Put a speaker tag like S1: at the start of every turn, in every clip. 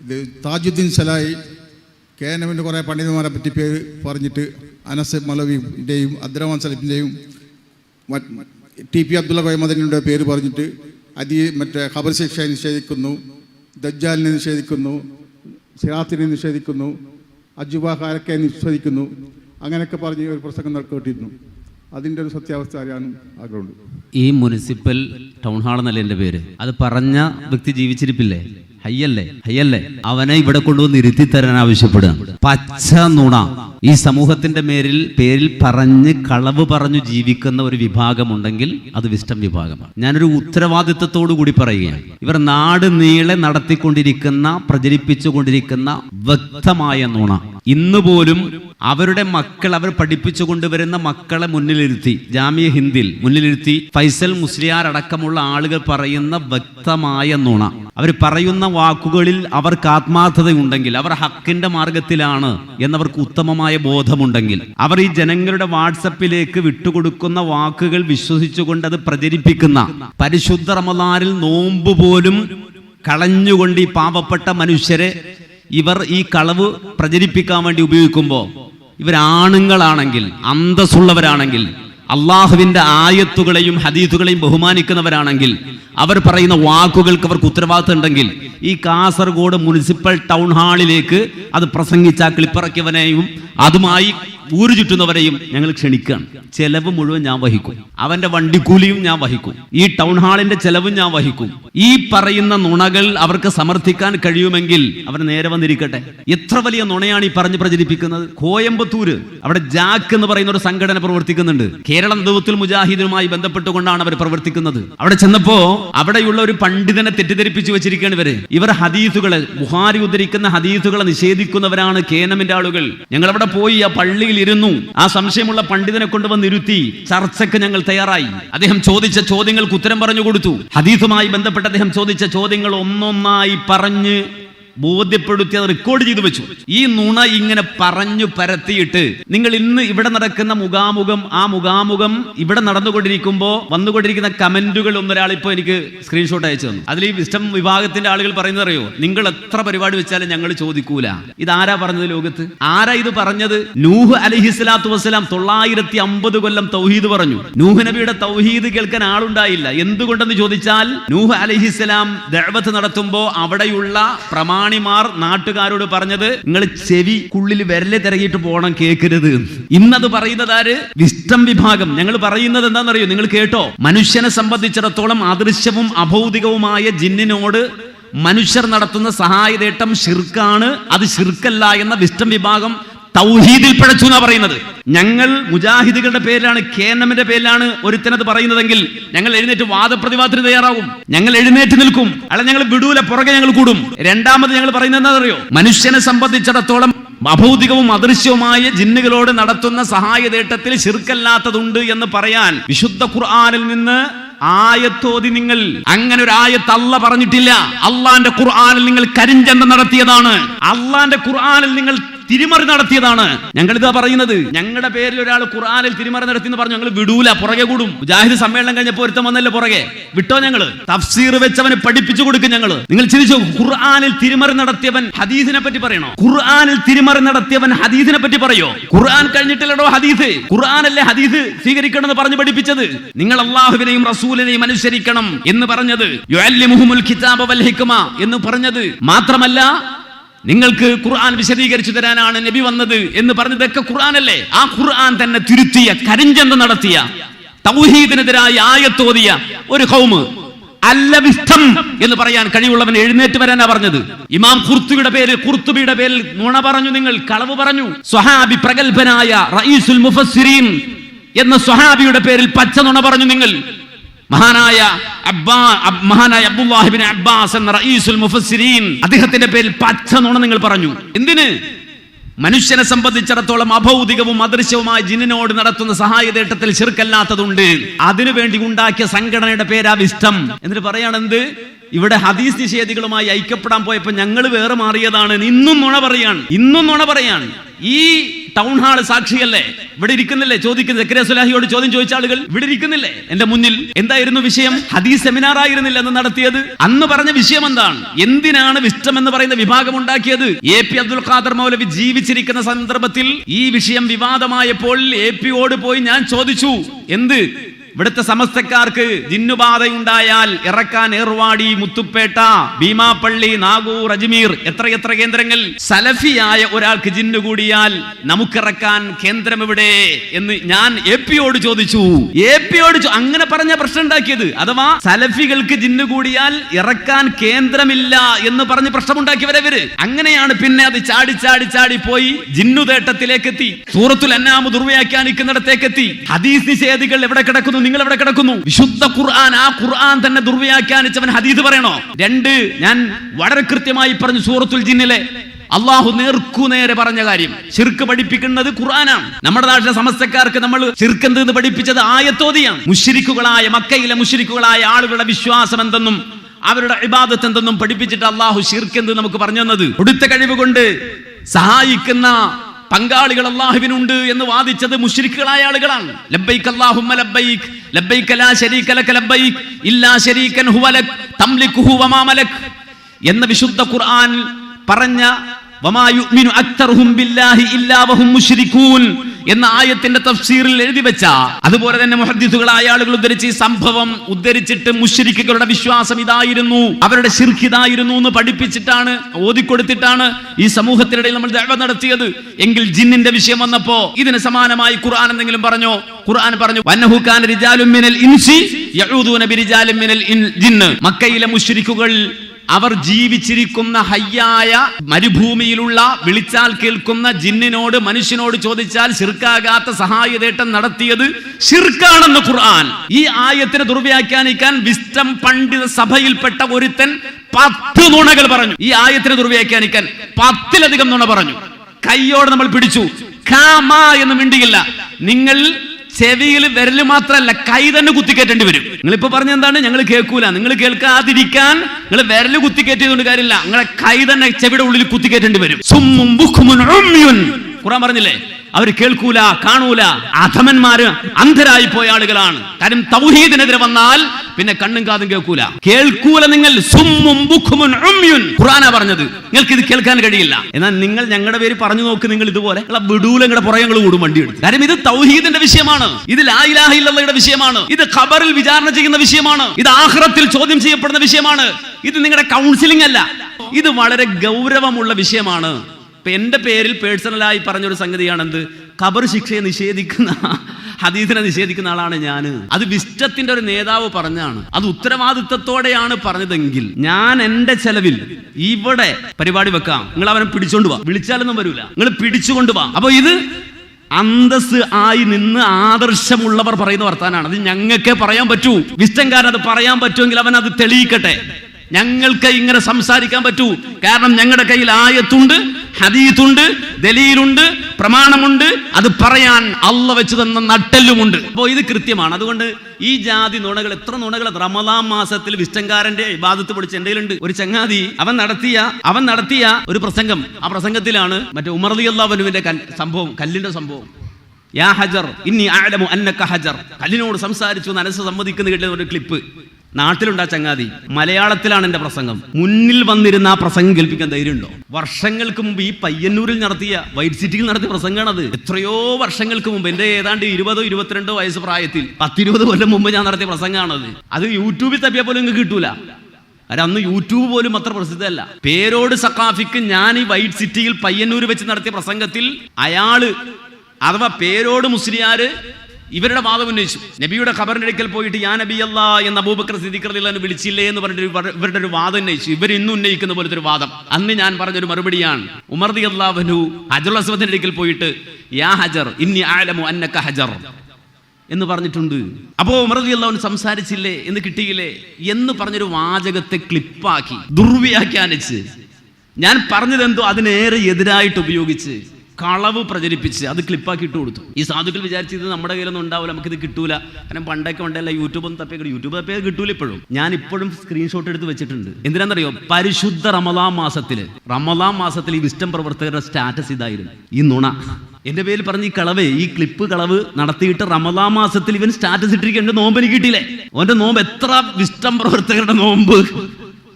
S1: ഇത് Thajudheen സലായി K N എമ്മിന്റെ കുറേ പണ്ഡിതന്മാരെ പറ്റി പേര് പറഞ്ഞിട്ട് അനസ് മലവിന്റെയും അബ്ദുറഹ്മാൻ സലഫിന്റെയും ടി പി അബ്ദുള്ള കൊയമദനിയുടെ പേര് പറഞ്ഞിട്ട് അതി മറ്റേ ഖബർ ശിക്ഷയെ നിഷേധിക്കുന്നു ദജ്ജാലിനെ നിഷേധിക്കുന്നു സിറാത്തിനെ നിഷേധിക്കുന്നു അജുബാഹാരക്കെ നിഷേധിക്കുന്നു അങ്ങനെയൊക്കെ പറഞ്ഞ് ഒരു പ്രസംഗം കേട്ടിരുന്നു അതിന്റെ ഒരു സത്യാവസ്ഥ അറിയാനും ആഗ്രഹമുണ്ട്.
S2: ഈ മുനിസിപ്പൽ ടൗൺ ഹാൾ എന്നല്ലേ എന്റെ പേര്? അത് പറഞ്ഞ വ്യക്തി ജീവിച്ചിരിപ്പില്ലേ? ഹയ്യല്ലേ? ഹയ്യല്ലേ? അവനെ ഇവിടെ കൊണ്ടുവന്ന് ഇരുത്തി തരാൻ ആവശ്യപ്പെടുക. പച്ച നുണ. ഈ സമൂഹത്തിന്റെ മേരിൽ പേരിൽ പറഞ്ഞ് കളവ് പറഞ്ഞു ജീവിക്കുന്ന ഒരു വിഭാഗമുണ്ടെങ്കിൽ അത് വിസ്റ്റം വിഭാഗമാണ്. ഞാനൊരു ഉത്തരവാദിത്വത്തോടു കൂടി പറയുകയാണ്. ഇവർ നാട് നീളെ നടത്തിക്കൊണ്ടിരിക്കുന്ന പ്രചരിപ്പിച്ചുകൊണ്ടിരിക്കുന്ന വ്യക്തമായ നുണ. ഇന്ന് പോലും അവരുടെ മക്കൾ അവർ പഠിപ്പിച്ചു കൊണ്ടുവരുന്ന മക്കളെ മുന്നിലിരുത്തി ജാമ്യ ഹിന്ദിൽ മുന്നിലിരുത്തി ഫൈസൽ മുസ്ലിയാർ അടക്കമുള്ള ആളുകൾ പറയുന്ന വ്യക്തമായ നുണ. അവർ പറയുന്ന വാക്കുകളിൽ അവർക്ക് ആത്മാർത്ഥതയുണ്ടെങ്കിൽ അവർ ഹക്കിന്റെ മാർഗത്തിലാണ് എന്നവർക്ക് ഉത്തമമായ ബോധമുണ്ടെങ്കിൽ അവർ ഈ ജനങ്ങളുടെ വാട്സപ്പിലേക്ക് വിട്ടുകൊടുക്കുന്ന വാക്കുകൾ വിശ്വസിച്ചുകൊണ്ട് അത് പ്രചരിപ്പിക്കുന്ന പരിശുദ്ധ റമദാനിൽ നോമ്പ് പോലും കളഞ്ഞുകൊണ്ട് ഈ പാവപ്പെട്ട മനുഷ്യരെ ഇവർ ഈ കളവ് പ്രചരിപ്പിക്കാൻ വേണ്ടി ഉപയോഗിക്കുമ്പോൾ ഇവരാണുങ്ങളാണെങ്കിൽ അന്തസ്സുള്ളവരാണെങ്കിൽ അള്ളാഹുവിന്റെ ആയത്തുകളെയും ഹദീത്തുകളെയും ബഹുമാനിക്കുന്നവരാണെങ്കിൽ അവർ പറയുന്ന വാക്കുകൾക്ക് അവർക്ക് ഉത്തരവാദിത്വം ഉണ്ടെങ്കിൽ ഈ കാസർഗോഡ് മുനിസിപ്പൽ ടൗൺ ഹാളിലേക്ക് അത് പ്രസംഗിച്ച ക്ലിപ്പിറക്കിയവനെയും അതുമായി ഊരു ചുറ്റുന്നവരെയും ഞങ്ങൾ ക്ഷണിക്കുകയാണ്. ചെലവ് മുഴുവൻ ഞാൻ വഹിക്കും. അവന്റെ വണ്ടിക്കൂലിയും ഞാൻ വഹിക്കും. ഈ ടൗൺ ഹാളിന്റെ ചെലവും ഞാൻ വഹിക്കും. ഈ പറയുന്ന നുണകൾ അവർക്ക് സമർത്ഥിക്കാൻ കഴിയുമെങ്കിൽ അവർ നേരെ വന്നിരിക്കട്ടെ. എത്ര വലിയ നുണയാണ് ഈ പറഞ്ഞ് പ്രചരിപ്പിക്കുന്നത്? കോയമ്പത്തൂര് അവിടെ ജാക്ക് എന്ന് പറയുന്ന ഒരു സംഘടന പ്രവർത്തിക്കുന്നുണ്ട്. കേരള നേതൃത്വത്തിൽ മുജാഹിദിനുമായി ബന്ധപ്പെട്ടുകൊണ്ടാണ് അവർ പ്രവർത്തിക്കുന്നത്. അവിടെ ചെന്നപ്പോ അവിടെയുള്ള ഒരു പണ്ഡിതനെ തെറ്റിദ്ധരിപ്പിച്ചു വെച്ചിരിക്കുകയാണ് ഇവർ. ഇവർ ഹദീസുകളെ ബുഹാരി ഉദ്ധരിക്കുന്ന ഹദീസുകളെ നിഷേധിക്കുന്നവരാണ് കേനമിന്റെ ആളുകൾ. ഞങ്ങൾ അവിടെ പോയി ആ പള്ളിയിൽ ഇരുന്നു. ആ സംശയമുള്ള പണ്ഡിതനെ കൊണ്ടുവന്ന് ഇരുത്തി ചർച്ചയ്ക്ക് ഞങ്ങൾ തയ്യാറായി. അദ്ദേഹം ചോദിച്ച ചോദ്യങ്ങൾക്ക് ഉത്തരം പറഞ്ഞു കൊടുത്തു. ഹദീസുമായി ബന്ധപ്പെട്ട് അദ്ദേഹം ചോദിച്ച ചോദ്യങ്ങൾ ഒന്നൊന്നായി പറഞ്ഞ് ബോധ്യപ്പെടുത്തി അത് റെക്കോർഡ് ചെയ്തു വെച്ചു. ഈ നുണ ഇങ്ങനെ പറഞ്ഞു പരത്തിയിട്ട് നിങ്ങൾ ഇന്ന് ഇവിടെ നടക്കുന്ന മുഖാമുഖം ആ മുഖാമുഖം ഇവിടെ നടന്നുകൊണ്ടിരിക്കുമ്പോൾ വന്നുകൊണ്ടിരിക്കുന്ന കമന്റുകൾ ഒന്നൊരാൾ ഇപ്പോൾ എനിക്ക് സ്ക്രീൻഷോട്ട് അയച്ചു തന്നു. അതിൽ ഈ വിസ്റ്റം വിഭാഗത്തിന്റെ ആളുകൾ പറയുന്നത് അറിയോ? നിങ്ങൾ എത്ര പരിപാടി വെച്ചാലും ഞങ്ങൾ ചോദിക്കൂല. ഇത് ആരാ പറഞ്ഞത് ലോകത്ത്? ആരാ ഇത് പറഞ്ഞത്? നൂഹ് അലഹിസ്ലാത്തു വസ്സലാം തൊള്ളായിരത്തി അമ്പത് കൊല്ലം തൗഹീദ് പറഞ്ഞു. നൂഹ് നബിയുടെ തൗഹീദ് കേൾക്കാൻ ആളുണ്ടായില്ല. എന്തുകൊണ്ടെന്ന് ചോദിച്ചാൽ നൂഹ് അലഹിസ്സലാം ദഅവത്ത് നടത്തുമ്പോൾ അവിടെയുള്ള പ്രമാണിമാർ നാട്ടുകാരോട് പറഞ്ഞത് നിങ്ങൾ ചെവിക്കുള്ളിൽ വിരലെ തിരകിയിട്ട് പോകണം കേൾക്കരുത് ഇന്നത് പറയുന്നത് ആര്? വിഷ്ടം വിഭാഗം. ഞങ്ങൾ പറയുന്നത് എന്താണെന്നറിയോ നിങ്ങൾ കേട്ടോ. മനുഷ്യനെ സംബന്ധിച്ചിടത്തോളം അദൃശ്യവും അഭൗതികവുമായ ജിന്നിനോട് മനുഷ്യർ നടത്തുന്ന സഹായതേട്ടം ഷിർക്കാണ് അത് ഷിർക്കല്ല എന്ന വിഷ്ടം വിഭാഗം തൗഹീദിൽ പിഴച്ചു എന്നാ പറയുന്നത്. ഞങ്ങൾ മുജാഹിദുകളുടെ പേരിലാണ് കെ എൻ എമ്മിന്റെ പേരിലാണ് ഒരുത്തനത് പറയുന്നതെങ്കിൽ ഞങ്ങൾ എഴുന്നേറ്റ് വാദപ്രതിവാദത്തിന് തയ്യാറാകും. ഞങ്ങൾ എഴുന്നേറ്റ് നിൽക്കും. അല്ല ഞങ്ങൾ വിടൂല പുറകെ ഞങ്ങൾ കൂടും. രണ്ടാമത് ഞങ്ങൾ പറയുന്നത് എന്താണെന്നറിയോ? മനുഷ്യനെ സംബന്ധിച്ചിടത്തോളം അഭൗതികവും അദൃശ്യവുമായ ജിന്നുകളോട് നടത്തുന്ന സഹായതേട്ടത്തിൽ ശിർക്കല്ലാത്തതുണ്ട് എന്ന് പറയാൻ വിശുദ്ധ ഖുർആാനിൽ നിന്ന് ആയത്തോതി നിങ്ങൾ. അങ്ങനെ ഒരു ആയത്ത് അല്ല പറഞ്ഞിട്ടില്ല. അള്ളാന്റെ ഖുർആാനിൽ നിങ്ങൾ കരിഞ്ചന്ത നടത്തിയതാണ്. അള്ളാന്റെ ഖുർആാനിൽ നിങ്ങൾ തിരിമറി നടത്തിയതാണ്. ഞങ്ങൾ ഇതാ പറയുന്നത്. ഞങ്ങളുടെ പേരിൽ ഒരാൾ ഖുറാനിൽ തിരിമറി നടത്തി എന്ന് പറഞ്ഞു. ഞങ്ങൾ വിടൂല പുറകെ കൂടും. ജാഹിദ് സമ്മേളനം കഴിഞ്ഞപ്പോൾ ഒരുത്തം വന്നല്ലേ പുറകെ. വിട്ടോ ഞങ്ങൾ? തഫ്സീർ വെച്ചവന് പഠിപ്പിച്ചു കൊടുക്കും ഞങ്ങൾ നിങ്ങൾ ചിന്തിച്ചു ഖുർആാനിൽ തിരിമറി നടത്തിയവൻ ഹദീസിനെ പറ്റി പറയണോ? ഖുർആാനിൽ തിരിമറി നടത്തിയവൻ ഹദീസിനെ പറ്റി പറയോ? ഖുർആൻ കഴിഞ്ഞിട്ടില്ലടോ ഹദീസ്? ഖുർആാനല്ലേ ഹദീസ് സ്വീകരിക്കണമെന്ന് പറഞ്ഞു പഠിപ്പിച്ചത്? നിങ്ങൾ അള്ളാഹുവിനെയും റസൂലിനെയും അനുസരിക്കണം എന്ന് പറഞ്ഞത്. എന്ന് പറഞ്ഞത്. മാത്രമല്ല നിങ്ങൾക്ക് ഖുർആൻ വിശദീകരിച്ചു തരാനാണ് നബി വന്നത് എന്ന് പറഞ്ഞതൊക്കെ ഖുർആനല്ലേ? ആ ഖുർആൻ തന്നെ തിരുത്തിയ കരിഞ്ചന്ത നടത്തിയ തൗഹീദിനെതിരായ ആയത്തോതിയ ഒരു കൗമ് അല്ലവിഷ്ടം എന്ന് പറയാൻ കഴിവുള്ളവൻ എഴുന്നേറ്റ് വരാനാ പറഞ്ഞത്. ഇമാം കുർത്തുബിയുടെ പേര് കുർത്തുബിയുടെ പേരിൽ നുണ പറഞ്ഞു നിങ്ങൾ കളവ് പറഞ്ഞു. സ്വഹാബി പ്രഗത്ഭനായ റഈസുൽ മുഫസ്സിരീൻ എന്ന സ്വഹാബിയുടെ പേരിൽ പച്ച നുണ പറഞ്ഞു നിങ്ങൾ. മഹാനായ അബ്ബാ അബ്- മഹാനായ അബ്ദുല്ലാഹിബിൻ അബ്ബാസ് എന്ന റഈസുൽ മുഫസ്സിരീൻ അദ്ദേഹത്തിന്റെ പേരിൽ പച്ച നുണ നിങ്ങൾ പറഞ്ഞു. എന്തിന്? മനുഷ്യനെ സംബന്ധിച്ചിടത്തോളം അഭൗതികവും അദൃശ്യവുമായ ജിന്നിനോട് നടത്തുന്ന സഹായ സഹായതേട്ടത്തിൽ ചെറുക്കല്ലാത്തതുണ്ട് അതിനുവേണ്ടി ഉണ്ടാക്കിയ സംഘടനയുടെ പേരാ വിഷ്ടം എന്നിട്ട് പറയാണെന്ത് ഇവിടെ ഹദീസ് നിഷേധികളുമായി ഐക്യപ്പെടാൻ പോയപ്പോ ഞങ്ങൾ വേറെ മാറിയതാണ്. ഇന്നും നുണ പറയാണ്. ഇന്നും നുണ പറയാണ്. ഈ ടൗൺ ഹാൾ സാക്ഷിയല്ലേ? ഇവിടെ ഇരിക്കുന്നില്ലേ? ചോദിക്കുന്നത് സക്കറിയ സുലാഹിയോട് ചോദ്യം ചോദിച്ച ആളുകൾ ഇവിടെ ഇരിക്കുന്നില്ലേ? എന്റെ മുന്നിൽ എന്തായിരുന്നു വിഷയം? ഹദീസ് സെമിനാർ ആയിരുന്നില്ല എന്ന് നടത്തിയത്. അന്ന് പറഞ്ഞ വിഷയം എന്താണ്? എന്തിനാണ് വിഷ്ടം എന്ന് പറയുന്ന വിഭാഗം ഉണ്ടാക്കിയത്? എ പി അബ്ദുൽ ഖാദർ മൗലവി ജീവിച്ചിരിക്കുന്ന സന്ദർഭത്തിൽ ഈ വിഷയം വിവാദമായപ്പോൾ എ പിയോട് പോയി ഞാൻ ചോദിച്ചു. എന്ത്? ഇവിടുത്തെ സമസ്തക്കാർക്ക് ജിന്നുബാധയുണ്ടായാൽ ഇറക്കാൻ ഏർവാടി മുത്തുപ്പേട്ട ഭീമാപ്പള്ളി നാഗൂർ അജ്മീർ എത്രയെത്ര കേന്ദ്രങ്ങൾ. സലഫിയായ ഒരാൾക്ക് ജിന്നു കൂടിയാൽ നമുക്കിറക്കാൻ കേന്ദ്രം എവിടെ എന്ന് ഞാൻ എ പിയോട് ചോദിച്ചു. എ പിയോട് അങ്ങനെ പറഞ്ഞ പ്രശ്നം ഉണ്ടാക്കിയത്. അഥവാ സലഫികൾക്ക് ജിന്നു കൂടിയാൽ ഇറക്കാൻ കേന്ദ്രമില്ല എന്ന് പറഞ്ഞ് പ്രശ്നമുണ്ടാക്കിയവരവര് അങ്ങനെയാണ് പിന്നെ അത് ചാടി ചാടി ചാടി പോയി ജിന്നുതേട്ടത്തിലേക്ക് എത്തി സൂറത്തുൽ അന്നാമ് ദുർവ്യാഖ്യാനിക്കുന്നിടത്തേക്ക് എത്തി ഹദീസ് നിഷേധികൾ എവിടെ കിടക്കുന്നു? നിങ്ങൾ എവിടെ കിടക്കുന്നു? വിശുദ്ധ ഖുർആൻ ആ ഖുർആൻ തന്നെ ദുർവ്യാഖ്യാനിച്ചവൻ ഹദീസ് പറയണോ? രണ്ട് ഞാൻ വളരെ കൃത്യമായി പറഞ്ഞു സൂറത്തുൽ ജിന്നിലെ. അള്ളാഹു നേർക്കുനേരെ പറഞ്ഞ കാര്യം ചിർക്ക് പഠിപ്പിക്കുന്നത് ഖുർആനാണ്. നമ്മുടെ നാട്ടിലെ സമസ്തക്കാർക്ക് നമ്മൾ ശിർക്ക് എന്തെന്ന് പഠിപ്പിച്ചത് ആയത്തോതിയാണ്. മുഷിരിക്കുകളായ മക്കയിലെ മുഷിരിക്കുകളായ ആളുകളുടെ വിശ്വാസം എന്തെന്നും അവരുടെ ഇബാദത്ത് എന്തെന്നും പഠിപ്പിച്ചിട്ട് അള്ളാഹു ഷിർക്ക് എന്ത് നമുക്ക് പറഞ്ഞു തന്നത്. കൊടുത്ത കഴിവ് കൊണ്ട് സഹായിക്കുന്ന പങ്കാളികൾ അള്ളാഹുവിനുണ്ട് എന്ന് വാദിച്ചത് മുശ്രിക്കുകളായ ആളുകളാണ്. ലബ്ബൈക് അല്ലാഹുമ്മ ലബ്ബൈക് ലബ്ബൈക ലാ ശരീക ലക ലബ്ബൈക് ഇല്ലാ ശരീകൻ ഹുവ ലക് തംലികുഹു വമാ മലക്. എന്ന വിശുദ്ധ ഖുർആൻ പറഞ്ഞ എന്ന ആയത്തിന്റെ തഫ്സീറിൽ എഴുതി വെച്ച അതുപോലെ തന്നെ മുഹദ്ദിസുകളായ ആളുകൾ ഉദ്ധരിച്ച് ഈ സംഭവം ഉദ്ധരിച്ചിട്ട് മുഷരിക്കുകളുടെ വിശ്വാസം ഇതായിരുന്നു. അവരുടെ ശിർക്ക് ഇതായിരുന്നു എന്ന് പഠിപ്പിച്ചിട്ടാണ് ഓതിക്കൊടുത്തിട്ടാണ് ഈ സമൂഹത്തിനിടയിൽ നമ്മൾ ദഅവ നടത്തിയത്. എങ്കിൽ ജിന്നിന്റെ വിഷയം വന്നപ്പോ ഇതിന് സമാനമായി ഖുർആൻ എന്തെങ്കിലും പറഞ്ഞോ? ഖുർആൻ പറഞ്ഞു വന്നഹു കാന റിജാലുൻ മിനൽ ഇൻസി യഊദൂന ബിരിജാലിൻ മിനൽ ഇൻ- ജിന്ന്. മക്കയിലെ മുശ്രിക്കുകൾ അവർ ജീവിച്ചിരിക്കുന്ന ഹയ്യായ മരുഭൂമിയിലുള്ള വിളിച്ചാൽ കേൾക്കുന്ന ജിന്നിനോട് മനുഷ്യനോട് ചോദിച്ചാൽ ശിർക്കാകാത്ത സഹായതേട്ടം നടത്തിയത് ശിർക്കാണെന്ന് ഖുർആൻ. ഈ ആയത്തിനെ ദുർവ്യാഖ്യാനിക്കാൻ വിസ്റ്റം പണ്ഡിത സഭയിൽപ്പെട്ട ഒരുത്തൻ പത്ത് നുണകൾ പറഞ്ഞു. ഈ ആയത്തിനെ ദുർവ്യാഖ്യാനിക്കാൻ പത്തിലധികം നുണ പറഞ്ഞു. കൈയോടെ നമ്മൾ പിടിച്ചു. കാമ എന്ന് മിണ്ടിയില്ല. നിങ്ങൾ ചെവിയിൽ വിരൽ മാത്രമല്ല കൈ തന്നെ കുത്തിക്കേറ്റേണ്ടി വരും. നിങ്ങൾ ഇപ്പൊ പറഞ്ഞ എന്താണ്? ഞങ്ങൾ കേൾക്കൂല. നിങ്ങൾ കേൾക്കാതിരിക്കാൻ നിങ്ങൾ വിരൽ കുത്തിക്കേറ്റിയതുകൊണ്ട് കാര്യമില്ല. നിങ്ങളെ കൈ തന്നെ ചെവിയുടെ ഉള്ളിൽ കുത്തിക്കേറ്റേണ്ടി വരും. ഖുറാൻ പറഞ്ഞില്ലേ? അവർ കേൾക്കൂല കാണൂല. അധമന്മാര് അന്ധരായി പോയ ആളുകളാണ്. കാര്യം തൗഹീദിനെതിരെ വന്നാൽ പിന്നെ കണ്ണും കാതും കേൾക്കൂല. കേൾക്കൂല നിങ്ങൾ സുമ്മും ബുക്കുമുൻ ഉമ്യുൻ. ഖുറാന പറഞ്ഞത്. നിങ്ങൾക്ക് ഇത് കേൾക്കാൻ കഴിയില്ല. എന്നാൽ നിങ്ങൾ ഞങ്ങളുടെ പേര് പറഞ്ഞു നോക്ക് നിങ്ങൾ ഇതുപോലെ. വിടൂലങ്ങളുടെ പുറകെ കൂടും വണ്ടി എടുത്ത്. കാര്യം ഇത് തൗഹീദിന്റെ വിഷയമാണ്. ഇത് ലായിലാഹില്ലയുടെ വിഷയമാണ്. ഇത് ഖബറിൽ വിചാരണ ചെയ്യുന്ന വിഷയമാണ്. ഇത് ആഹ്റത്തിൽ ചോദ്യം ചെയ്യപ്പെടുന്ന വിഷയമാണ്. ഇത് നിങ്ങളുടെ കൗൺസിലിംഗ് അല്ല. ഇത് വളരെ ഗൗരവമുള്ള വിഷയമാണ്. എന്റെ പേരിൽ പേഴ്സണലായി പറഞ്ഞൊരു സംഗതിയാണ് എന്ത് ഖബർ ശിക്ഷയെ നിഷേധിക്കുന്ന ഹദീദിനെ നിഷേധിക്കുന്ന ആളാണ് ഞാൻ അത് വിസ്റ്റത്തിന്റെ ഒരു നേതാവ് പറഞ്ഞാണ് അത് ഉത്തരവാദിത്തത്തോടെയാണ് പറഞ്ഞതെങ്കിൽ ഞാൻ എന്റെ ചെലവിൽ ഇവിടെ പരിപാടി വെക്കാം. നിങ്ങൾ അവനെ പിടിച്ചോണ്ട് പോവാ വിളിച്ചാലൊന്നും വരൂല. നിങ്ങൾ പിടിച്ചുകൊണ്ട് പോവാം അപ്പൊ ഇത് അന്തസ് ആയി നിന്ന് ആദർശമുള്ളവർ പറയുന്ന വർത്താനാണ്. അത് ഞങ്ങൾക്കേ പറയാൻ പറ്റൂ. വിസ്റ്റംകാരൻ അത് പറയാൻ പറ്റുമെങ്കിൽ അവൻ അത് തെളിയിക്കട്ടെ. ഞങ്ങൾക്ക് ഇങ്ങനെ സംസാരിക്കാൻ പറ്റൂ. കാരണം ഞങ്ങളുടെ കയ്യിൽ ആയത്തുണ്ട് ഹദീത്തുണ്ട് ദലീലുണ്ട് പ്രമാണമുണ്ട്. അത് പറയാൻ അല്ല വെച്ച് തന്ന നട്ടെല്ലുമുണ്ട്. അപ്പോൾ ഇത് കൃത്യമാണ്. അതുകൊണ്ട് ഈ ജാതി നുണകൾ എത്ര നുണകൾ റമദാം മാസത്തിൽ വിഷ്ടങ്കാരന്റെ ഇബാദത്ത് പൊളിച്ച് എന്റെ കയ്യിലുണ്ട്. ഒരു ചങ്ങാതി അവൻ നടത്തിയ അവൻ നടത്തിയ ഒരു പ്രസംഗം. ആ പ്രസംഗത്തിലാണ് മറ്റേ ഉമർ അലി സംഭവം കല്ലിന്റെ സംഭവം. യാ ഹജർ ഇന്നി ആലമു അന്നക്ക ഹജർ. കല്ലിനോട് സംസാരിച്ചു മനസ്സ് സമ്മതിക്കുന്ന കിട്ടിയ ഒരു ക്ലിപ്പ് നാട്ടിലുണ്ടാ ചങ്ങാതി. മലയാളത്തിലാണ് എന്റെ പ്രസംഗം. മുന്നിൽ വന്നിരുന്ന ആ പ്രസംഗം കേൾപ്പിക്കാൻ ധൈര്യമുണ്ടോ? വർഷങ്ങൾക്ക് മുമ്പ് ഈ പയ്യന്നൂരിൽ നടത്തിയ വൈറ്റ് സിറ്റിയിൽ നടത്തിയ പ്രസംഗമാണത്. എത്രയോ വർഷങ്ങൾക്ക് മുമ്പ് എന്റെ ഏതാണ്ട് ഇരുപതോ ഇരുപത്തിരണ്ടോ വയസ്സ് പ്രായത്തിൽ പത്തിരുപത് കൊല്ലം മുമ്പ് ഞാൻ നടത്തിയ പ്രസംഗമാണത്. അത് യൂട്യൂബിൽ തപ്പിയാൽ പോലും നിങ്ങൾക്ക് കിട്ടൂല. കാരണം അന്ന് യൂട്യൂബ് പോലും അത്ര പ്രസിദ്ധമല്ല. പേരോട് സഖാഫിക്ക് ഞാൻ ഈ വൈറ്റ് സിറ്റിയിൽ പയ്യന്നൂർ വെച്ച് നടത്തിയ പ്രസംഗത്തിൽ അയാൾ അഥവാ പേരോട് മുസ്ലിയാര് ഇവരുടെ വാദം ഉന്നയിച്ചു. നബിയുടെ അടുക്കൽ പോയിട്ട് യാ നബി അല്ലാ എന്ന അബൂബക്കർ സിദ്ദിഖറിൽ വിളിച്ചില്ലേ എന്ന് പറഞ്ഞിട്ട് ഇവരുടെ ഒരു വാദം ഉന്നയിച്ചു. ഇവർ ഇന്ന് ഉന്നയിക്കുന്ന പോലത്തെ ഒരു വാദം. അന്ന് ഞാൻ പറഞ്ഞൊരു മറുപടിയാണ്. ഉമർ ദി അള്ളാഹുനു ഹജറുൽ അസ്വദിന്റെ അടുക്കൽ പോയിട്ട് യാ ഹജർ ഇന്നി ആലമു അന്നക്ക ഹജർ എന്ന് പറഞ്ഞിട്ടുണ്ട്. അപ്പോ ഉമർദി അള്ളാഹുൻ സംസാരിച്ചില്ലേ എന്ന് കിട്ടിയില്ലേ എന്ന് പറഞ്ഞൊരു വാചകത്തെ ക്ലിപ്പാക്കി ദുർവ്യാഖ്യാനിച്ച് ഞാൻ പറഞ്ഞതെന്തോ അതിനേറെ എതിരായിട്ട് ഉപയോഗിച്ച് കളവ് പ്രചരിപ്പിച്ച് അത് ക്ലിപ്പാക്കി ഇട്ട് കൊടുത്തു. ഈ സാധുക്കൾ വിചാരിച്ചത് നമ്മുടെ കയ്യിലൊന്നും ഉണ്ടാവില്ല നമുക്കിത് കിട്ടൂല. കാരണം പണ്ടൊക്കെ ഉണ്ടല്ല യൂട്യൂബ് ഒന്നും തപ്പിയ യൂട്യൂബ് തപ്പേ കിട്ടൂല ഇപ്പോഴും. ഞാൻ ഇപ്പോഴും സ്ക്രീൻഷോട്ട് എടുത്ത് വെച്ചിട്ടുണ്ട്. എന്തിനാണെന്നറിയോ? പരിശുദ്ധ റമദാം മാസത്തിൽ റമദാം മാസത്തിൽ ഈ വിസ്റ്റം പ്രവർത്തകരുടെ സ്റ്റാറ്റസ് ഇതായിരുന്നു. ഈ നുണ. എന്റെ പേരിൽ പറഞ്ഞ ഈ കളവ് ഈ ക്ലിപ്പ് കളവ് നടത്തിയിട്ട് റമദാ മാസത്തിൽ ഇവൻ സ്റ്റാറ്റസ് ഇട്ടിരിക്കേണ്ട നോമ്പ് എനിക്ക് കിട്ടിയില്ലേ? ഓന്റെ നോമ്പ് എത്ര വിസ്റ്റം പ്രവർത്തകരുടെ നോമ്പ്?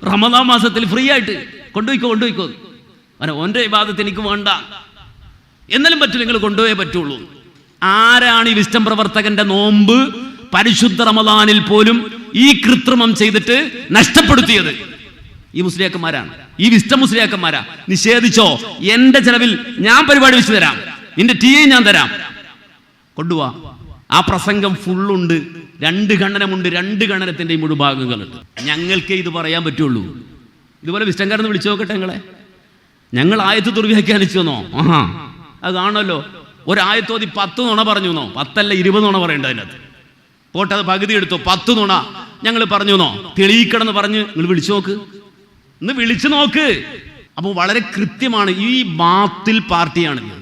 S2: റമദാ മാസത്തിൽ ഫ്രീ ആയിട്ട്. കൊണ്ടുപോയിക്കോ കൊണ്ടുപോയിക്കോ. അവനെ ഓന്റെ വിവാദത്തിന് എനിക്ക് വേണ്ട. എന്നാലും പറ്റും നിങ്ങൾ കൊണ്ടുപോയേ പറ്റുള്ളൂ. ആരാണ് ഈ വിസ്റ്റം പ്രവർത്തകന്റെ നോമ്പ് പരിശുദ്ധ റമദാനിൽ പോലും ഈ കൃത്രിമം ചെയ്തിട്ട് നഷ്ടപ്പെടുത്തിയത്? ഈ മുസ്ലിയാക്കന്മാരാണ്. ഈ വിസ്റ്റം മുസ്ലിയാക്കന്മാരാ. നിഷേധിച്ചോ? എന്റെ ചെലവിൽ ഞാൻ പരിപാടി വെച്ച് തരാം. നിന്റെ ടീ ഞാൻ തരാം. കൊണ്ടുപോവാ ആ പ്രസംഗം ഫുള്ളുണ്ട്. രണ്ട് ഖണ്ഡനമുണ്ട് രണ്ട് ഖണ്ഡനത്തിന്റെയും മുഴുഭാഗങ്ങളുണ്ട്. ഞങ്ങൾക്കേ ഇത് പറയാൻ പറ്റുള്ളൂ. ഇതുപോലെ വിസ്റ്റംകാരെന്ന് വിളിച്ചു നോക്കട്ടെ ഞങ്ങളെ ഞങ്ങൾ ആയത്ത് ദുർവ്യാഖ്യാനിച്ചു തന്നോ ആഹാ. അത് കാണുമല്ലോ ഒരായത്തോതി പത്ത് നുണ പറഞ്ഞു എന്നോ? പത്തല്ല ഇരുപത് നുണ പറയണ്ട അതിനകത്ത്. പോട്ടെ അത് പകുതി എടുത്തു? പത്ത് നുണ. ഞങ്ങൾ പറഞ്ഞു എന്നോ? തെളിയിക്കണം എന്ന് പറഞ്ഞ് നിങ്ങൾ വിളിച്ചു നോക്ക്. ഇന്ന് വിളിച്ചു നോക്ക്. അപ്പോൾ വളരെ കൃത്യമാണ് ഈ ബാത്തിൽ പാർട്ടിയാണിത്.